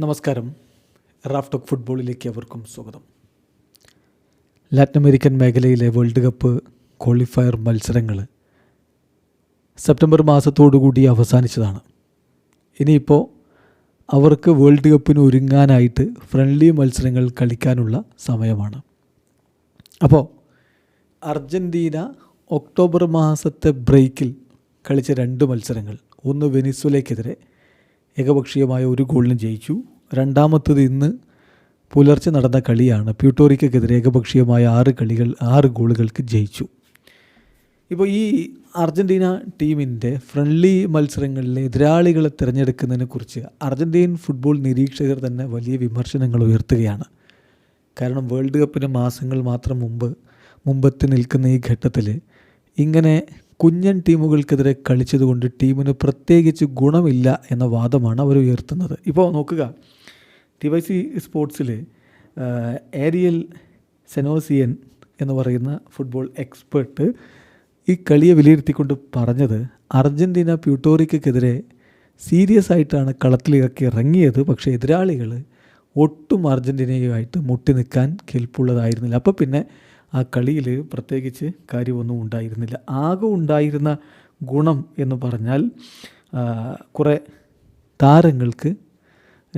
നമസ്കാരം. Raf talk ഫുട്ബോളിലേക്ക് അവർക്കും സ്വാഗതം. ലാറ്റിൻ അമേരിക്കൻ മേഖലയിലെ വേൾഡ് കപ്പ് ക്വാളിഫയർ മത്സരങ്ങൾ സെപ്റ്റംബർ മാസത്തോടുകൂടി അവസാനിച്ചതാണ്. ഇനിയിപ്പോൾ അവർക്ക് വേൾഡ് കപ്പിന് ഒരുങ്ങാനായിട്ട് ഫ്രണ്ട്ലി മത്സരങ്ങൾ കളിക്കാനുള്ള സമയമാണ്. അപ്പോൾ അർജന്റീന ഒക്ടോബർ മാസത്തെ ബ്രേക്കിൽ കളിച്ച രണ്ട് മത്സരങ്ങൾ ഒന്ന് വെനിസ്വലയ്ക്കെതിരെ ഏകപക്ഷീയമായ ഒരു ഗോളിന് ജയിച്ചു. രണ്ടാമത്തത് ഇന്ന് പുലർച്ചെ നടന്ന കളിയാണ്. പ്യൂട്ടോറിക്കെതിരെ ഏകപക്ഷീയമായ ആറ് കളികൾ ആറ് ഗോളുകൾക്ക് ജയിച്ചു. ഇപ്പോൾ ഈ അർജന്റീന ടീമിന്റെ ഫ്രണ്ട്ലി മത്സരങ്ങളിലെ എതിരാളികളെ തിരഞ്ഞെടുക്കുന്നതിനെക്കുറിച്ച് അർജന്റീൻ ഫുട്ബോൾ നിരീക്ഷകർ തന്നെ വലിയ വിമർശനങ്ങൾ ഉയർത്തുകയാണ്. കാരണം വേൾഡ് കപ്പിന് മാസങ്ങൾ മാത്രം മുമ്പ് മുമ്പത്ത് നിൽക്കുന്ന ഈ ഘട്ടത്തിൽ ഇങ്ങനെ കുഞ്ഞൻ ടീമുകൾക്കെതിരെ കളിച്ചതുകൊണ്ട് ടീമിന് പ്രത്യേകിച്ച് ഗുണമില്ല എന്ന വാദമാണ് അവർ ഉയർത്തുന്നത്. ഇപ്പോൾ നോക്കുക. ടി വൈ സി സ്പോർട്സിൽ ഏരിയൽ സെനോസിയൻ എന്ന് പറയുന്ന ഫുട്ബോൾ എക്സ്പേർട്ട് ഈ കളിയെ വിലയിരുത്തിക്കൊണ്ട് പറഞ്ഞത് അർജന്റീന പ്യൂട്ടോറിക്കെതിരെ സീരിയസ് ആയിട്ടാണ് കളത്തിലിറക്കി ഇറങ്ങിയത്. പക്ഷേ എതിരാളികൾ ഒട്ടും അർജന്റീനയുമായിട്ട് മുട്ടി നിൽക്കാൻ കെൽപ്പുള്ളതായിരുന്നില്ല. അപ്പോൾ പിന്നെ ആ കളിയിൽ പ്രത്യേകിച്ച് കാര്യമൊന്നും ഉണ്ടായിരുന്നില്ല. ആകെ ഉണ്ടായിരുന്ന ഗുണം എന്ന് പറഞ്ഞാൽ കുറേ താരങ്ങൾക്ക്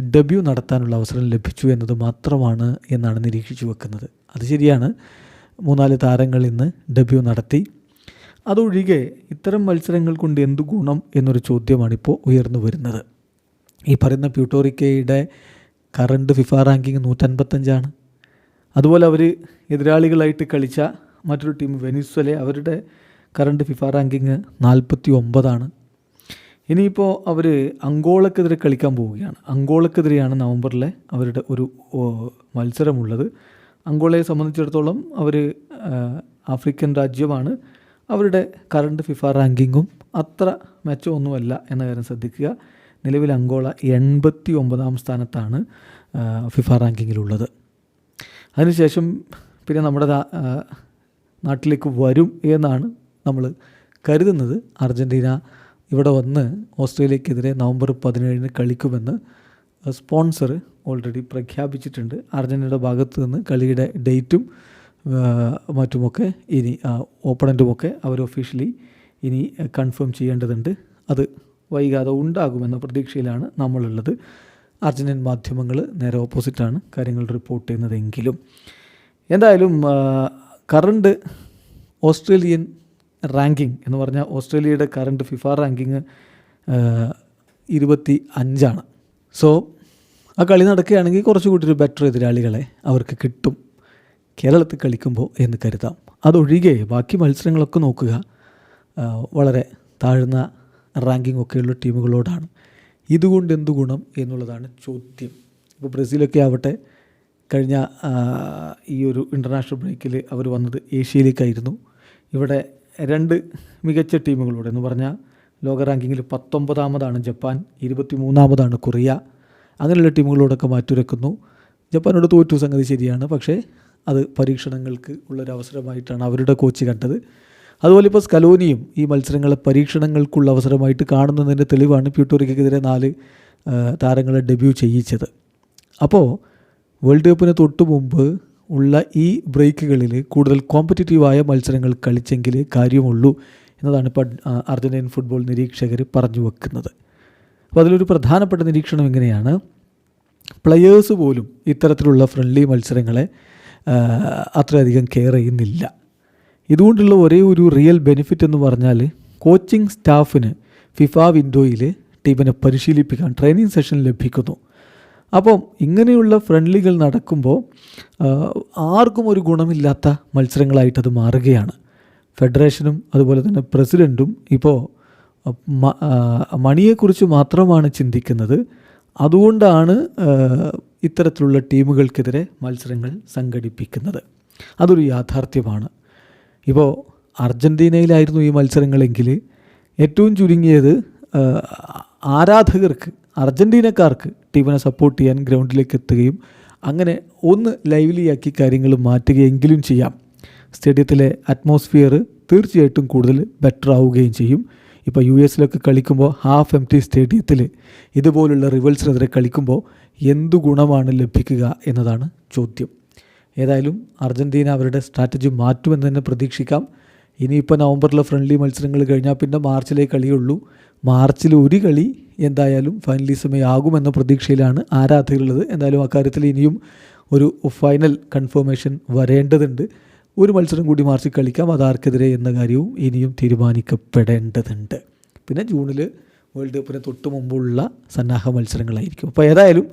ഡെബ്യൂ നടത്താനുള്ള അവസരം ലഭിച്ചു എന്നത് മാത്രമാണ് എന്നാണ് നിരീക്ഷിച്ചു വെക്കുന്നത്. അത് ശരിയാണ്. മൂന്നാൽ താരങ്ങൾ ഇന്ന് ഡെബ്യൂ നടത്തി. അതൊഴികെ ഇത്തരം മത്സരങ്ങൾ കൊണ്ട് എന്ത് ഗുണം എന്നൊരു ചോദ്യമാണിപ്പോൾ ഉയർന്നു വരുന്നത്. ഈ പറയുന്ന പ്യൂട്ടോറിക്കയുടെ കറണ്ട് ഫിഫ റാങ്കിങ് നൂറ്റൻപത്തഞ്ചാണ്. അതുപോലെ അവർ എതിരാളികളായിട്ട് കളിച്ച മറ്റൊരു ടീം വെനിസ്വലെ അവരുടെ കറണ്ട് ഫിഫ റാങ്കിങ് നാൽപ്പത്തി ഒമ്പതാണ് ഇനിയിപ്പോൾ അവർ അങ്കോളക്കെതിരെ കളിക്കാൻ പോവുകയാണ്. അങ്കോളക്കെതിരെയാണ് നവംബറിലെ അവരുടെ ഒരു മത്സരമുള്ളത്. അങ്കോളയെ സംബന്ധിച്ചിടത്തോളം അവർ ആഫ്രിക്കൻ രാജ്യമാണ്. അവരുടെ കറണ്ട് ഫിഫ റാങ്കിങ്ങും അത്ര മെച്ചമൊന്നുമല്ല എന്ന കാര്യം ശ്രദ്ധിക്കുക. നിലവിൽ അങ്കോള എൺപത്തി ഒമ്പതാം സ്ഥാനത്താണ് ഫിഫ റാങ്കിങ്ങിലുള്ളത് അതിനുശേഷം പിന്നെ നമ്മുടെ നാട്ടിലേക്ക് വരും എന്നാണ് നമ്മൾ കരുതുന്നത്. അർജന്റീന ഇവിടെ വന്ന് ഓസ്ട്രേലിയക്കെതിരെ നവംബർ പതിനേഴിന് കളിക്കുമെന്ന് സ്പോൺസർ ഓൾറെഡി പ്രഖ്യാപിച്ചിട്ടുണ്ട്. അർജന്റീനയുടെ ഭാഗത്ത് നിന്ന് കളിയുടെ ഡേറ്റും മറ്റുമൊക്കെ ഇനി ഓപ്പണന്റുമൊക്കെ അവർ ഒഫീഷ്യലി ഇനി കൺഫേം ചെയ്യേണ്ടതുണ്ട്. അത് വൈകാതെ ഉണ്ടാകുമെന്ന പ്രതീക്ഷയിലാണ് നമ്മളുള്ളത്. അർജന്റീൻ മാധ്യമങ്ങൾ നേരെ ഓപ്പോസിറ്റാണ് കാര്യങ്ങൾ റിപ്പോർട്ട് ചെയ്യുന്നതെങ്കിലും. എന്തായാലും കറണ്ട് ഓസ്ട്രേലിയൻ റാങ്കിങ് എന്ന് പറഞ്ഞാൽ ഓസ്ട്രേലിയയുടെ കറണ്ട് ഫിഫ റാങ്കിങ് ഇരുപത്തി അഞ്ചാണ് സോ ആ കളി നടക്കുകയാണെങ്കിൽ കുറച്ചുകൂടി ഒരു ബെറ്റർ എതിരാളികളെ അവർക്ക് കിട്ടും. കേരളത്തിൽ കളിക്കുമ്പോൾ എന്ന് കരുതാം. അതൊഴികെ ബാക്കി മത്സരങ്ങളൊക്കെ നോക്കുക വളരെ താഴ്ന്ന റാങ്കിങ് ഒക്കെയുള്ള ടീമുകളോടാണ് ഇതുകൊണ്ട് എന്ത് ഗുണം എന്നുള്ളതാണ് ചോദ്യം. ഇപ്പോൾ ബ്രസീലൊക്കെ ആവട്ടെ കഴിഞ്ഞ ഈ ഒരു ഇന്റർനാഷണൽ ബ്രേക്കിൽ അവർ വന്നത് ഏഷ്യയിലേക്കായിരുന്നു. ഇവിടെ രണ്ട് മികച്ച ടീമുകളോട് എന്ന് പറഞ്ഞാൽ ലോക റാങ്കിങ്ങിൽ പത്തൊമ്പതാമതാണ് ജപ്പാൻ ഇരുപത്തി മൂന്നാമതാണ് കൊറിയ. അങ്ങനെയുള്ള ടീമുകളോടൊക്കെ മാറ്റുരക്കുന്നു. ജപ്പാനോട് തോറ്റു സംഗതി ശരിയാണ് പക്ഷേ അത് പരീക്ഷണങ്ങൾക്ക് ഉള്ളൊരു അവസരമായിട്ടാണ് അവരുടെ കോച്ച് കണ്ടത്. അതുപോലെ ഇപ്പോൾ സ്കലോനിയും ഈ മത്സരങ്ങളെ പരീക്ഷണങ്ങൾക്കുള്ള അവസരമായിട്ട് കാണുന്നതിന്റെ തെളിവാണ് പ്യൂട്ടോറിക്കെതിരെ നാല് താരങ്ങളെ ഡെബ്യൂ ചെയ്യിച്ചത്. അപ്പോൾ വേൾഡ് കപ്പിന് തൊട്ട് മുമ്പ് ഉള്ള ഈ ബ്രേക്കുകളിൽ കൂടുതൽ കോമ്പറ്റീറ്റീവായ മത്സരങ്ങൾ കളിച്ചെങ്കിൽ കാര്യമുള്ളൂ എന്നതാണ് ഇപ്പോൾ അർജന്റീൻ ഫുട്ബോൾ നിരീക്ഷകർ പറഞ്ഞു വെക്കുന്നത്. അപ്പോൾ അതിലൊരു പ്രധാനപ്പെട്ട നിരീക്ഷണം എങ്ങനെയാണ്? പ്ലെയേഴ്സ് പോലും ഇത്തരത്തിലുള്ള ഫ്രണ്ട്ലി മത്സരങ്ങളെ അത്രയധികം കെയർ ചെയ്യുന്നില്ല. ഇതുകൊണ്ടുള്ള ഒരേ ഒരു റിയൽ ബെനിഫിറ്റ് എന്ന് പറഞ്ഞാൽ കോച്ചിങ് സ്റ്റാഫിന് ഫിഫ വിൻഡോയിൽ ടീമിനെ പരിശീലിപ്പിക്കാൻ ട്രെയിനിങ് സെഷൻ ലഭിക്കുന്നു. അപ്പം ഇങ്ങനെയുള്ള ഫ്രണ്ട്ലികൾ നടക്കുമ്പോൾ ആർക്കും ഒരു ഗുണമില്ലാത്ത മത്സരങ്ങളായിട്ടത് മാറുകയാണ്. ഫെഡറേഷനും അതുപോലെ തന്നെ പ്രസിഡന്റും ഇപ്പോൾ മണിയെക്കുറിച്ച് മാത്രമാണ് ചിന്തിക്കുന്നത്. അതുകൊണ്ടാണ് ഇത്തരത്തിലുള്ള ടീമുകൾക്കെതിരെ മത്സരങ്ങൾ സംഘടിപ്പിക്കുന്നത്. അതൊരു യാഥാർത്ഥ്യമാണ്. ഇപ്പോൾ അർജന്റീനയിലായിരുന്നു ഈ മത്സരങ്ങളെങ്കിൽ ഏറ്റവും ചുരുങ്ങിയത് ആരാധകർക്ക് അർജന്റീനക്കാർക്ക് ടീമിനെ സപ്പോർട്ട് ചെയ്യാൻ ഗ്രൗണ്ടിലേക്ക് എത്തുകയും അങ്ങനെ ഒന്ന് ലൈവ്ലിയാക്കി കാര്യങ്ങൾ മാറ്റുകയെങ്കിലും ചെയ്യാം. സ്റ്റേഡിയത്തിലെ അറ്റ്മോസ്ഫിയർ തീർച്ചയായിട്ടും കൂടുതൽ ബെറ്റർ ആവുകയും ചെയ്യും. ഇപ്പോൾ യു എസിലൊക്കെ കളിക്കുമ്പോൾ ഹാഫ് എം ടി സ്റ്റേഡിയത്തിൽ ഇതുപോലുള്ള റിവൽസിനെതിരെ കളിക്കുമ്പോൾ എന്തു ഗുണമാണ് ലഭിക്കുക എന്നതാണ് ചോദ്യം. ഏതായാലും അർജന്റീന അവരുടെ സ്ട്രാറ്റജി മാറ്റുമെന്ന് തന്നെ പ്രതീക്ഷിക്കാം. ഇനിയിപ്പോൾ നവംബറിലെ ഫ്രണ്ട്ലി മത്സരങ്ങൾ കഴിഞ്ഞാൽ പിന്നെ മാർച്ചിലേ കളിയുള്ളൂ. മാർച്ചിൽ ഒരു കളി എന്തായാലും ഫൈനലിസമേ ആകുമെന്ന പ്രതീക്ഷയിലാണ് ആരാധകരുള്ളത്. എന്തായാലും അക്കാര്യത്തിൽ ഇനിയും ഒരു ഫൈനൽ കൺഫർമേഷൻ വരേണ്ടതുണ്ട്. ഒരു മത്സരം കൂടി മാർച്ചിൽ കളിക്കാം. അതാർക്കെതിരെ എന്ന കാര്യവും ഇനിയും തീരുമാനിക്കപ്പെടേണ്ടതുണ്ട്. പിന്നെ ജൂണിൽ വേൾഡ് കപ്പിന് തൊട്ട് മുമ്പുള്ള സന്നാഹ മത്സരങ്ങളായിരിക്കും. അപ്പോൾ ഏതായാലും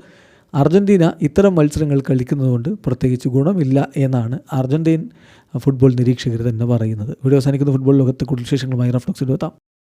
അർജന്റീന ഇത്തരം മത്സരങ്ങൾ കളിക്കുന്നതുകൊണ്ട് പ്രത്യേകിച്ച് ഗുണമില്ല എന്നാണ് അർജന്റീൻ ഫുട്ബോൾ നിരീക്ഷകർ തന്നെ പറയുന്നത്. വീഡിയോ അവസാനിക്കുന്ന. ഫുട്ബോൾ ലോകത്തെ കൂടുതൽ വിശേഷങ്ങളുമായി റഫ്ലക്സ് എത്താം.